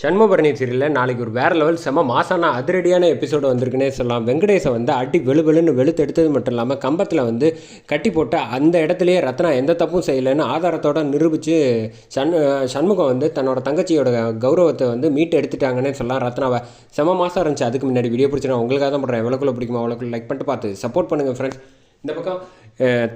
சண்முபரணி சீரியலில் நாளைக்கு ஒரு வேறு லெவல் செம மாசான அதிரடியான எபிசோடு வந்திருக்குன்னே சொல்லலாம். வெங்கடேஷை வந்து அடி வெளு வெளுன்னு வெளுத்து எடுத்தது மட்டும் இல்லாமல் கம்பத்தில் வந்து கட்டி போட்டு அந்த இடத்துலையே ரத்னா எந்த தப்பும் செய்யலைன்னு ஆதாரத்தோட நிரூபித்து சண் சண்முகம் வந்து தன்னோட தங்கச்சியோட கௌரவத்தை வந்து மீட்டு எடுத்துட்டாங்கன்னே சொல்லலாம் ரத்னாவை. செம மாதம் இருந்துச்சு. அதுக்கு முன்னாடி வீடியோ பிடிச்சினா உங்களுக்காக தான் பண்ணுறேன் எவ்வளோக்குள்ள பிடிக்குமா அவ்வளோக்குள்ள லைக் பண்ணிட்டு பார்த்து சப்போர்ட் பண்ணுங்கள் ஃப்ரெண்ட்ஸ் இந்த பக்கம்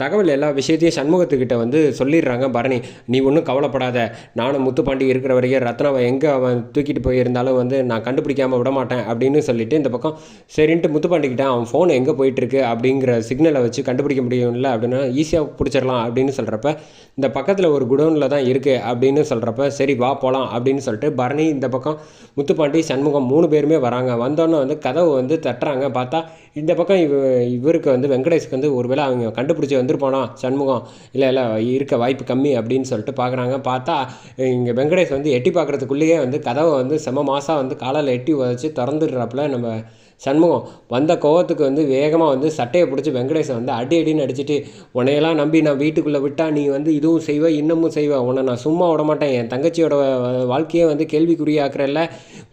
தகவல் எல்லா விஷயத்தையும் சண்முகத்துக்கிட்ட வந்து சொல்லிடுறாங்க பரணி. நீ ஒன்றும் கவலைப்படாத. நானும் முத்துப்பாண்டி இருக்கிற வரைக்கும் ரத்னாவை எங்கே அவன் தூக்கிட்டு போயிருந்தாலும் வந்து நான் கண்டுபிடிக்காமல் விட மாட்டேன் அப்படின்னு சொல்லிட்டு இந்த பக்கம் சரின்ட்டு முத்துப்பாண்டிக்கிட்ட அவன் ஃபோன் எங்கே போயிட்டுருக்கு? அப்படிங்கிற சிக்னலை வச்சு கண்டுபிடிக்க முடியும்ல அப்படின்னா ஈஸியாக பிடிச்சிடலாம் அப்படின்னு சொல்கிறப்ப இந்த பக்கத்தில் ஒரு குடோனில் தான் இருக்குது அப்படின்னு சொல்கிறப்ப சரி வா போகலாம் அப்படின்னு சொல்லிட்டு பரணி இந்த பக்கம் முத்துப்பாண்டி சண்முகம் மூணு பேருமே வராங்க. வந்தோன்னே வந்து கதவு வந்து தட்டுறாங்க. பார்த்தா இந்த பக்கம் இவ இவருக்கு வந்து வெங்கடேஷ்க்கு வந்து ஒருவேளை அவங்க கண்டுபிடிச்சி வந்திருப்பானா? சண்முகம். இல்லை இல்லை இருக்க வாய்ப்பு கம்மி அப்படின்னு சொல்லிட்டு பார்க்குறாங்க பார்த்தா இங்கே வெங்கடேஷ் வந்து எட்டி பார்க்குறதுக்குள்ளேயே வந்து கதவை வந்து செம மாதம் வந்து காலால் எட்டி உதச்சி திறந்துடுறாப்புல நம்ம சண்முகம். வந்த கோவத்துக்கு வந்து வேகமாக வந்து சட்டையை பிடிச்சி வெங்கடேஷை வந்து அடி அடின்னு அடிச்சுட்டு உன்னையெல்லாம் நம்பி நான் வீட்டுக்குள்ளே விட்டால் நீ வந்து இதுவும் செய்வ இன்னமும் செய்வ. உன்னை நான் சும்மா விட மாட்டேன் என் தங்கச்சியோட வாழ்க்கையை வாழ்க்கையே வந்து கேள்விக்குறியாக்குறல்ல.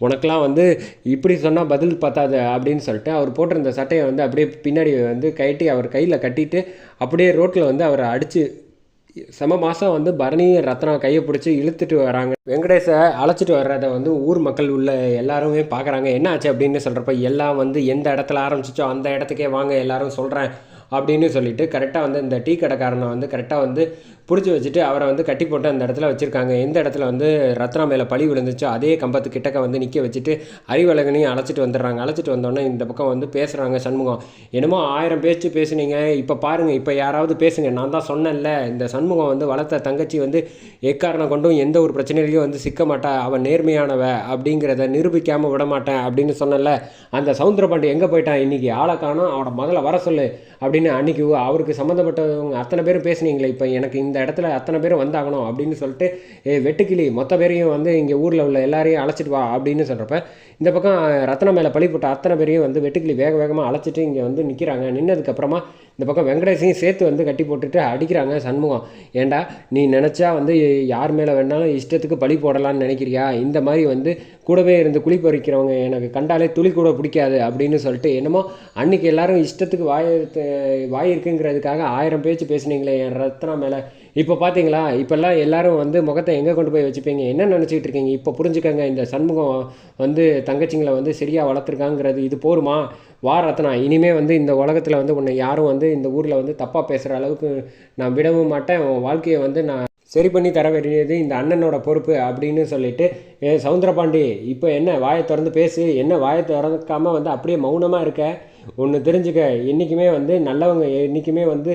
உனக்கெலாம் வந்து இப்படி சொன்னால் பதில் பத்தாது அப்படின்னு சொல்லிட்டு அவர் போட்டிருந்த சட்டையை வந்து அப்படியே பின்னாடி வந்து கட்டி அவர் கையில் கட்டிட்டு அப்படியே ரோட்டில் வந்து அவரை அடித்து செம மாதம் வந்து பரணி ரத்னா கையை பிடிச்சி இழுத்துட்டு வராங்க. வெங்கடேஷை அழைச்சிட்டு வர்றதை வந்து ஊர் மக்கள் உள்ள எல்லாருமே பார்க்குறாங்க என்ன ஆச்சு அப்படின்னு சொல்கிறப்ப எல்லாம் வந்து எந்த இடத்துல ஆரம்பிச்சிச்சோ அந்த இடத்துக்கே வாங்க எல்லாரும் சொல்கிறேன் அப்படின்னு சொல்லிட்டு கரெக்டாக வந்து இந்த டீ கடைக்காரனை வந்து கரெக்டாக வந்து பிடிச்சி வச்சுட்டு அவரை வந்து கட்டி போட்டு அந்த இடத்துல வச்சுருக்காங்க. எந்த இடத்துல வந்து ரத்னா மேலே பழி விழுந்துச்சோ அதே கம்பத்து கிட்டக்க வந்து நிற்க வச்சுட்டு அறிவழகனையும் அழைச்சிட்டு வந்துடுறாங்க. அழைச்சிட்டு வந்தோடனே இந்த பக்கம் வந்து பேசுகிறாங்க சண்முகம். என்னமோ ஆயிரம் பேச்சு பேசுனீங்க. இப்போ பாருங்கள் இப்போ யாராவது பேசுங்க. நான் தான் சொன்னேன்ல இந்த சண்முகம் வந்து வளர்த்த தங்கச்சி வந்து எக்காரணம் கொண்டும் எந்த ஒரு பிரச்சனையிலையும் வந்து சிக்க மாட்டா. அவன் நேர்மையானவ அப்படிங்கிறத நிரூபிக்காமல் விட மாட்டேன் அப்படின்னு சொன்னேன்ல. அந்த சவுந்தரபாண்டி எங்கே போயிட்டான்? இன்றைக்கி ஆளை காணோம். அவனை முதல்ல வர சொல்லு அப்படி அப்படின்னு அன்றைக்கி அவருக்கு சம்மந்தப்பட்டவங்க அத்தனை பேரும் பேசுனீங்களே இப்போ எனக்கு இந்த இடத்துல அத்தனை பேரும் வந்தாகணும் அப்படின்னு சொல்லிட்டு ஏ வெட்டுக்கிளி மொத்த பேரையும் வந்து இங்கே ஊரில் உள்ள எல்லாரையும் அழைச்சிட்டு வா அப்படின்னு சொல்கிறப்ப இந்த பக்கம் ரத்னா மேலே பழி போட்ட அத்தனை பேரையும் வந்து வெட்டுக்கிளி வேக வேகமாக அழைச்சிட்டு இங்கே வந்து நிற்கிறாங்க நின்னதுக்கப்புறமா இந்த பக்கம் வெங்கடேசையும் சேர்த்து வந்து கட்டி போட்டுட்டு அடிக்கிறாங்க சண்முகம். ஏண்டா நீ நினச்சா வந்து யார் மேலே வேணாலும் இஷ்டத்துக்கு பழி போடலாம்னு நினைக்கிறியா? இந்த மாதிரி வந்து கூடவே இருந்து குழி பறிக்கிறவங்க எனக்கு கண்டாலே துளி கூட பிடிக்காது அப்படின்னு சொல்லிட்டு என்னமோ அன்றைக்கி எல்லாரும் இஷ்டத்துக்கு வாய் வாய் இருக்குங்கிறதுக்காக ஆயிரம் பேச்சு பேசுனீங்களே என் ரத்னா மேலே. இப்போ பார்த்தீங்களா இப்போல்லாம் எல்லாரும் வந்து முகத்தை எங்கே கொண்டு போய் வச்சுப்பீங்க? என்ன நினச்சிக்கிட்டு இருக்கீங்க? இப்போ புரிஞ்சுக்கங்க இந்த சண்முகம் வந்து தங்கச்சிங்களை வந்து சரியாக வளர்த்துருக்காங்கிறது இது போருமா? வா ரத்னா இனிமேல் வந்து இந்த உலகத்தில் வந்து உன்னை யாரும் வந்து இந்த ஊரில் வந்து தப்பாக பேசுகிற அளவுக்கு நான் விடவும் மாட்டேன். உன் வாழ்க்கையை வந்து நான் சரி பண்ணி தர வேண்டியது இந்த அண்ணனோட பொறுப்பு அப்படின்னு சொல்லிட்டு சவுந்தரபாண்டி இப்போ என்ன? வாயை திறந்து பேசு. என்ன வாயை திறக்காமல் வந்து அப்படியே மௌனமாக இருக்க? ஒன்று தெரிஞ்சுக்க என்றைக்குமே வந்து நல்லவங்க என்றைக்குமே வந்து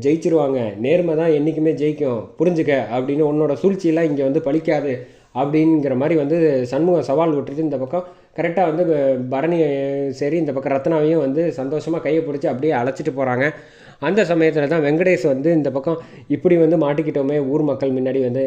ஜெயிச்சிருவாங்க. நேர்மை தான் என்றைக்குமே ஜெயிக்கும். புரிஞ்சுக்க அப்படின்னு உன்னோட சூழ்ச்சியெல்லாம் இங்கே வந்து பழிக்காது அப்படிங்கிற மாதிரி வந்து சண்முகம் சவால் விட்டுட்டு இந்த பக்கம் கரெக்டாக வந்து ப- பரணி சரி இந்த பக்கம் ரத்னாவையும் வந்து சந்தோஷமாக கையை பிடிச்சி அப்படியே அழைச்சிட்டு போகிறாங்க அந்த சமயத்தில் தான் வெங்கடேஷ் வந்து இந்த பக்கம் இப்படி வந்து மாட்டிக்கிட்டோமே ஊர் மக்கள் முன்னாடி வந்து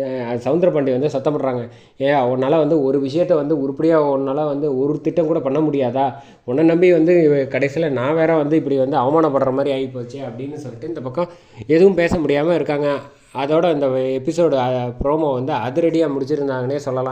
சவுந்தர பாண்டி வந்து சத்தம் பண்ணுறாங்க ஏ உன்னால் வந்து ஒரு விஷயத்த வந்து உருப்படியாக உன்னால் வந்து ஒரு திட்டம் கூட பண்ண முடியாதா? உன்னை நம்பி வந்து கடைசியில் நான் வேற வந்து இப்படி வந்து அவமானப்படுற மாதிரி ஆகி போச்சு அப்படின்னு சொல்லிட்டு இந்த பக்கம் எதுவும் பேச முடியாமல் இருக்காங்க. அதோட இந்த எபிசோடு ப்ரோமோ வந்து அதிரடியாக முடிச்சிருந்தாங்கன்னே சொல்லலாம்.